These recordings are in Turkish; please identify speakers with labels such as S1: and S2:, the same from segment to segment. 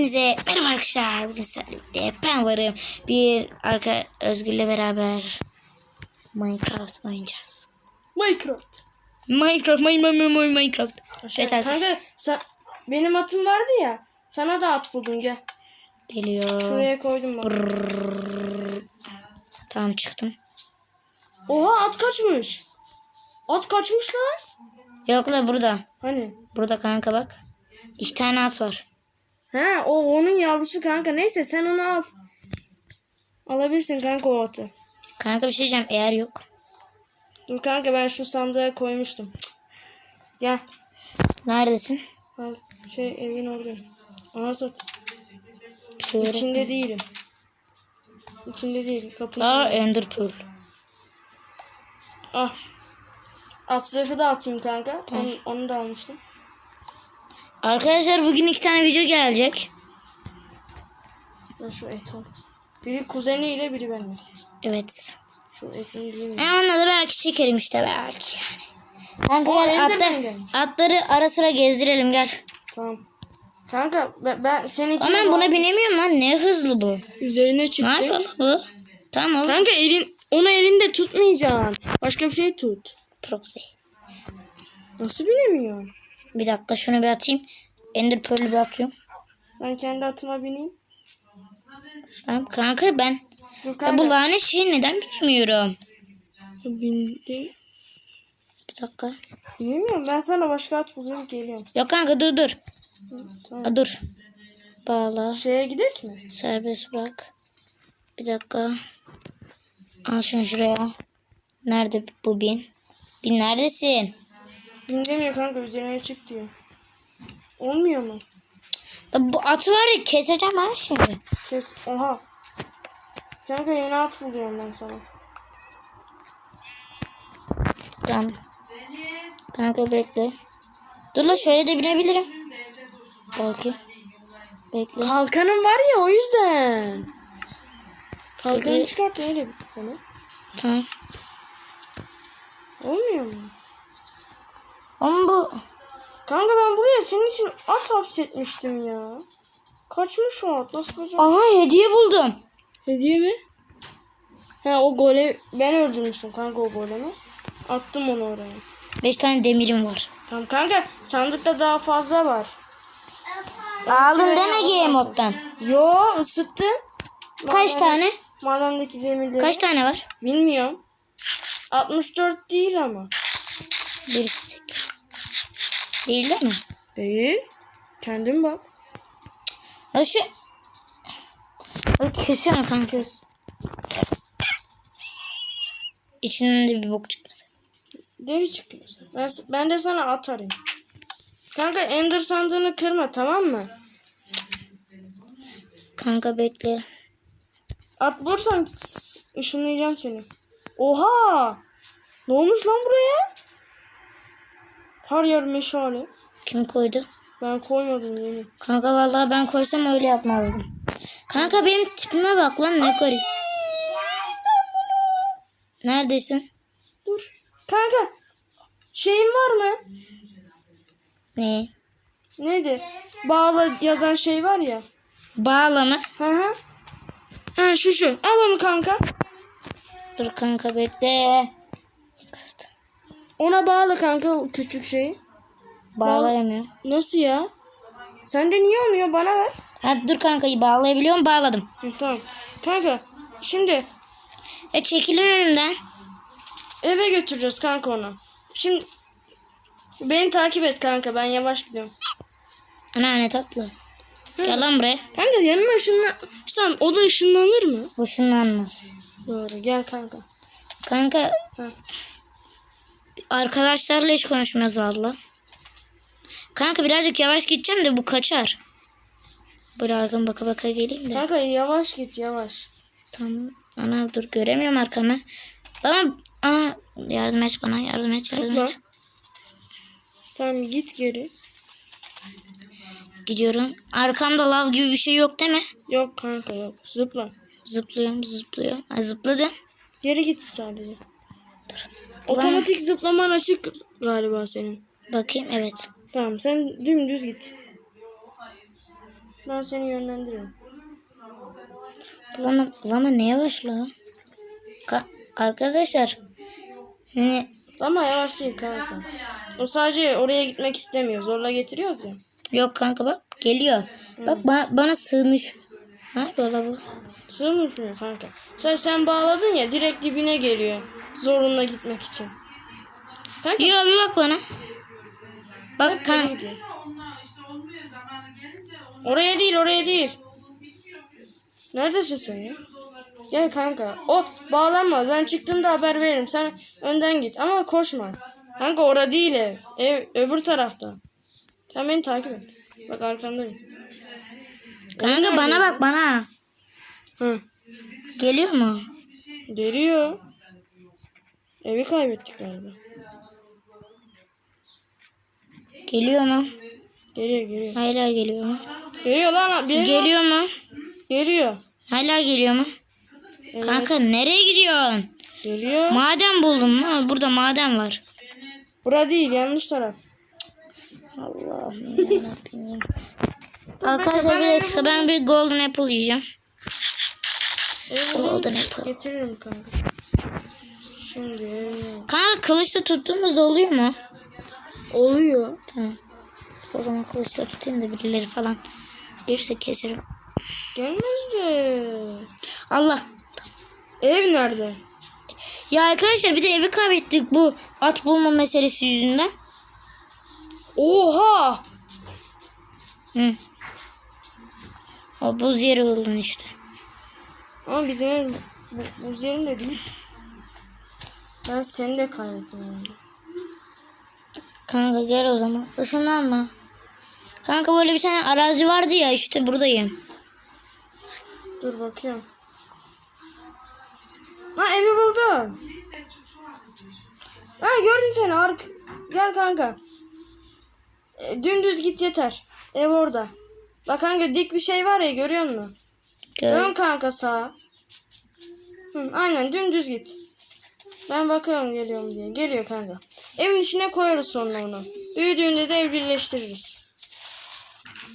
S1: Hepinize merhaba arkadaşlar. Bugün sizlerle ben varım. Bir arka Özgür'le beraber Minecraft oynayacağız.
S2: Minecraft.
S1: Minecraft, my, my, my, Minecraft. Evet arkadaşlar.
S2: Kanka sen, benim atım vardı ya. Sana da at buldum gel.
S1: Geliyor.
S2: Şuraya koydum bak.
S1: Tamam çıktım.
S2: Oha at kaçmış. At kaçmış lan.
S1: Yok la burada.
S2: Hani?
S1: Burada kanka bak. İki tane at var.
S2: He o onun yavrusu kanka. Neyse sen onu al. Alabilirsin kanka o atı.
S1: Kanka bir şey diyeceğim eğer yok.
S2: Dur kanka ben şu sandığa koymuştum. Gel.
S1: Neredesin?
S2: Al. Şey evin orada. Ana sat.
S1: Şöyle.
S2: İçinde değilim. İçinde değil. Kapının.
S1: Aa Ender Pearl.
S2: Ah. At zırhı da atayım kanka. Onu, onu da almıştım.
S1: Arkadaşlar bugün iki tane video gelecek.
S2: Ben şu et al. Biri kuzeniyle biri benimle.
S1: Evet.
S2: Şu etini yiyeyim.
S1: E onunla da belki çekerim işte belki yani. Kanka
S2: Aa,
S1: gel atla, atları ara sıra gezdirelim gel.
S2: Tamam. Kanka ben, ben seninki
S1: Ama buna binemiyorum lan ne hızlı bu.
S2: üzerine
S1: Ne
S2: çıktı.
S1: yapıyor lan bu? Tamam.
S2: Kanka elin onu elinde tutmayacaksın. Başka bir şey tut.
S1: Proxy.
S2: Nasıl binemiyorsun?
S1: Bir dakika şunu bir atayım. Ender Pearl'ü bir atıyorum.
S2: Ben kendi atıma bineyim.
S1: Tamam kanka ben.
S2: Dur
S1: Ya
S2: kanka.
S1: bu lanet şeyi neden bilmiyorum.
S2: Bindim.
S1: Bir dakika.
S2: Binemiyorum. Ben sana başka at buluyorum geliyorum.
S1: Yok kanka dur dur.
S2: Hı, Tamam.
S1: Aa, dur. Bağla.
S2: Şeye gidek mi?
S1: Serbest bırak. Bir dakika. Al şunu şuraya. Nerede bu bin? Bin neredesin?
S2: Bin demiyor kanka üzerine çık diyor. Olmuyor mu?
S1: Da bu atı var ya keseceğim ha şimdi.
S2: Kes. Oha. Kanka yeni at buluyorum ben sana.
S1: Tamam. Kanka bekle. Dur la şöyle de binebilirim. Belki. Bekle.
S2: Kalkanım var ya o yüzden. Kalkanı
S1: Peki.
S2: çıkart öyle bir hani.
S1: Tamam.
S2: Olmuyor mu?
S1: Ama bu
S2: Kanka ben buraya senin için at hapsetmiştim ya. Kaçmış o at. Nasıl kaçar?
S1: Aha hediye buldum.
S2: Hediye mi? He o gole ben öldürmüştüm kanka o golemi. Attım onu oraya.
S1: 5 tane demirim var.
S2: Tamam kanka sandıkta daha fazla var.
S1: Aldın deme Game Mob'dan.
S2: Yo ısıttım.
S1: Kaç tane?
S2: Madendeki demirleri.
S1: Kaç tane var?
S2: Bilmiyorum. 64 değil ama.
S1: Bir stick. Değil değil mi?
S2: Değil. Kendin bak.
S1: Ya şu... Kesiyorum kanka. İçinden de bir bok çıkmadı.
S2: Deri çıkıyor. Ben, ben de sana atarım. Kanka Ender sandığını kırma tamam mı?
S1: Kanka bekle.
S2: At vursan ışınlayacağım seni. Oha! Ne olmuş lan buraya? Her yer meşale.
S1: Kim koydu?
S2: Ben koymadım yemin.
S1: Kanka vallahi ben koysam öyle yapmazdım. Kanka benim tipime bak lan ne garip. Neredesin?
S2: Dur. Kanka şeyin var mı?
S1: Ne?
S2: Neydi? Bağla yazan şey var ya.
S1: Bağlama.
S2: Hı hı. Ha şu şu. Al onu kanka.
S1: Dur kanka bekle.
S2: Ona bağla kanka o küçük şeyi.
S1: Bağlayamıyorum.
S2: Nasıl ya? Sende niye olmuyor? Bana ver.
S1: Hadi dur kanka bağlayabiliyorum bağladım.
S2: Hı, tamam. Kanka şimdi
S1: Ya çekilin önümden.
S2: eve götüreceğiz kanka onu. Şimdi beni takip et kanka. Ben yavaş gidiyorum.
S1: Ana ne tatlı. Gel lan buraya.
S2: Kanka yanına ışınlan... Sen o da ışınlanır mı?
S1: Boşunlanmaz.
S2: Doğru gel kanka.
S1: Kanka
S2: Ha.
S1: Arkadaşlarla hiç konuşmuyoruz valla. Kanka birazcık yavaş gideceğim de bu kaçar. Böyle arkama baka baka geleyim de.
S2: Kanka yavaş git yavaş.
S1: Tamam. Ana dur göremiyorum arkamı. Tamam. Aa, yardım et bana yardım et yardım
S2: Tutma.
S1: et.
S2: Tamam git geri.
S1: Gidiyorum. Arkamda lav gibi bir şey yok değil mi?
S2: Yok kanka yok. Zıpla.
S1: Zıplıyorum zıplıyorum. Ha, zıpladım.
S2: Geri git sadece. Otomatik zıplaman açık galiba senin.
S1: Bakayım evet.
S2: Tamam sen dümdüz git. Ben seni yönlendiririm.
S1: Lama, lama ne yavaş la? Ka- arkadaşlar. Hani
S2: Ama yavaş değil kanka. O sadece oraya gitmek istemiyor. Zorla getiriyoruz ya.
S1: yok kanka bak geliyor. Bak ba- bana sığmış. Ne yapıyor la bu?
S2: Sığmıyor kanka. Sen sen bağladın ya direkt dibine geliyor. Zorunla gitmek için. Kanka
S1: Yo bir bak bana. Bak
S2: hep
S1: kan
S2: geri gidiyor. Oraya değil oraya değil. Neredesin sen ya? Gel kanka. O bağlanma. Ben çıktığımda haber veririm. Sen önden git. Ama koşma. Kanka orada değil ev. Ev öbür tarafta. Sen beni takip et. Bak arkandayım.
S1: kanka bana bak bana.
S2: Hı.
S1: Geliyor mu?
S2: Geliyor. Evi kaybettik galiba.
S1: Geliyor mu?
S2: Geliyor geliyor.
S1: Hala geliyor mu?
S2: Geliyor lan. Bir
S1: Geliyor mu?
S2: Geliyor.
S1: Hala geliyor mu?
S2: Evet.
S1: Kanka nereye gidiyorsun?
S2: Geliyor.
S1: Maden buldum mu? Burada maden var.
S2: Bura değil yanlış taraf.
S1: Allah'ım ya. Arkadaşlar bir dakika ben bir golden apple yiyeceğim.
S2: Evi
S1: Golden apple.
S2: Getiririm kanka. Şimdi
S1: Kanka kılıçla tuttuğumuzda oluyor mu?
S2: Oluyor.
S1: Tamam. O zaman kılıçla tutayım da birileri falan gelirse keserim.
S2: Gelmez de.
S1: Allah.
S2: Ev nerede?
S1: Ya arkadaşlar bir de evi kaybettik bu at bulma meselesi yüzünden.
S2: Oha!
S1: Hı. O buz yeri oldun işte.
S2: Ama bizim ev bu, buz yerinde değil. Ben seni de kaybettim.
S1: Kanka gel o zaman. Işınlanma. Kanka böyle bir tane arazi vardı ya işte buradayım.
S2: Dur bakıyorum. Ha evi buldum. Ha gördüm seni ark. Gel kanka. E, dümdüz git yeter. Ev orada. Bak kanka dik bir şey var ya görüyor musun?
S1: Gör.
S2: Dön kanka sağa. Hı, aynen dümdüz git. Ben bakıyorum geliyor mu diye. Geliyor kanka. Evin içine koyarız sonra onu. Büyüdüğünde de ev birleştiririz.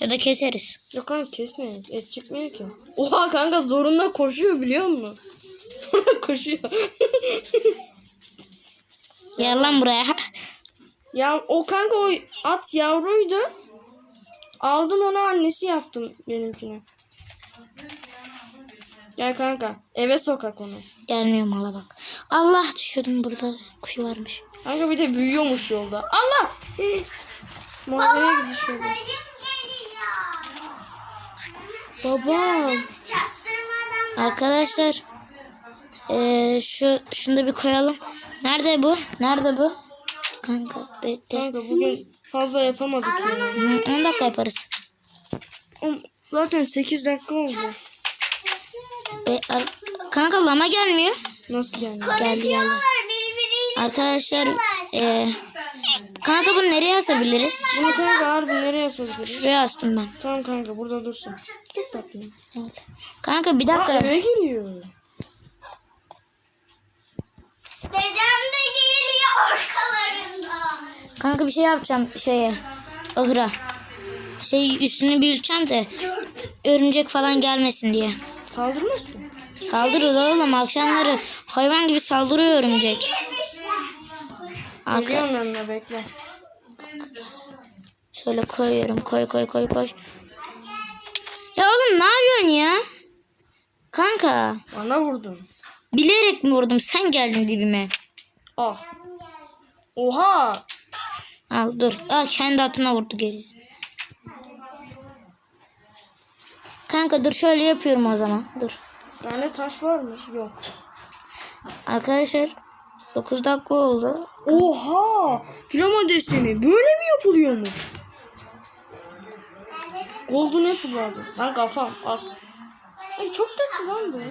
S1: Ya da keseriz.
S2: Yok kanka kesmeyin. Et çıkmıyor ki. Oha kanka zorunda koşuyor biliyor musun? Sonra koşuyor.
S1: Gel lan buraya.
S2: ya o kanka o at yavruydu. Aldım onu annesi yaptım benimkine. Gel kanka eve sokak onu.
S1: Gelmiyor mala bak. Allah düşüyordum burada. Kuşu varmış.
S2: Kanka bir de büyüyormuş yolda. Allah! Mahveye gidiş yolda. Babam.
S1: Arkadaşlar. Eee şu şunu da bir koyalım. Nerede bu? Nerede bu? Kanka bekle.
S2: Kanka bugün fazla yapamadık ya.
S1: Hı, 10 dakika yaparız.
S2: Oğlum, Zaten 8 dakika oldu.
S1: E, ar- kanka lama gelmiyor.
S2: Nasıl yani?
S1: Geldi geldi. Arkadaşlar e, kanka bunu nereye asabiliriz?
S2: Bunu kanka harbi nereye asabiliriz?
S1: Şuraya astım ben.
S2: Tamam kanka burada dursun. Çok tatlı.
S1: Gel. Kanka bir
S2: Aa,
S1: dakika.
S2: eve giriyor.
S3: Dedem de geliyor arkalarında.
S1: Kanka bir şey yapacağım şeye. Ahıra. Şey üstünü büyüteceğim de örümcek falan gelmesin diye.
S2: Saldırmaz ki.
S1: Saldırır oğlum akşamları hayvan gibi saldırıyor örümcek.
S2: Geliyorum yanına bekle.
S1: şöyle koyuyorum koy koy koy koy. Ya oğlum ne yapıyorsun ya? Kanka
S2: Bana vurdun.
S1: bilerek mi vurdum sen geldin dibime.
S2: Ah. Oha.
S1: Al dur. Al kendi atına vurdu geri. Kanka dur şöyle yapıyorum o zaman. Dur.
S2: Bende taş var mı? Yok.
S1: Arkadaşlar 9 dakika oldu.
S2: Oha! Flama deseni böyle mi yapılıyormuş? Golden apple lazım. Lan kafam al. Ay çok tatlı lan bu. Mi?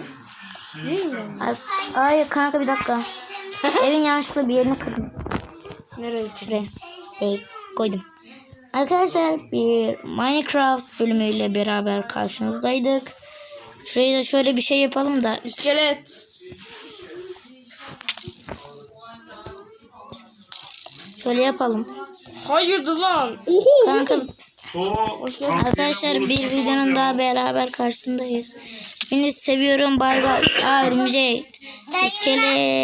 S1: Ay, hayır kanka bir dakika. Evin yanlışlıkla bir yerini kırdım.
S2: Nereye?
S1: Şuraya. Değil, koydum. Arkadaşlar bir Minecraft bölümüyle beraber karşınızdaydık. Şurayı da şöyle bir şey yapalım da
S2: İskelet.
S1: şöyle yapalım.
S2: Hayırdır lan? Oho.
S1: Kanka. Arkadaşlar bir videonun daha beraber karşısındayız. Hepinizi seviyorum. Bay bay. Örümcek. İskelet.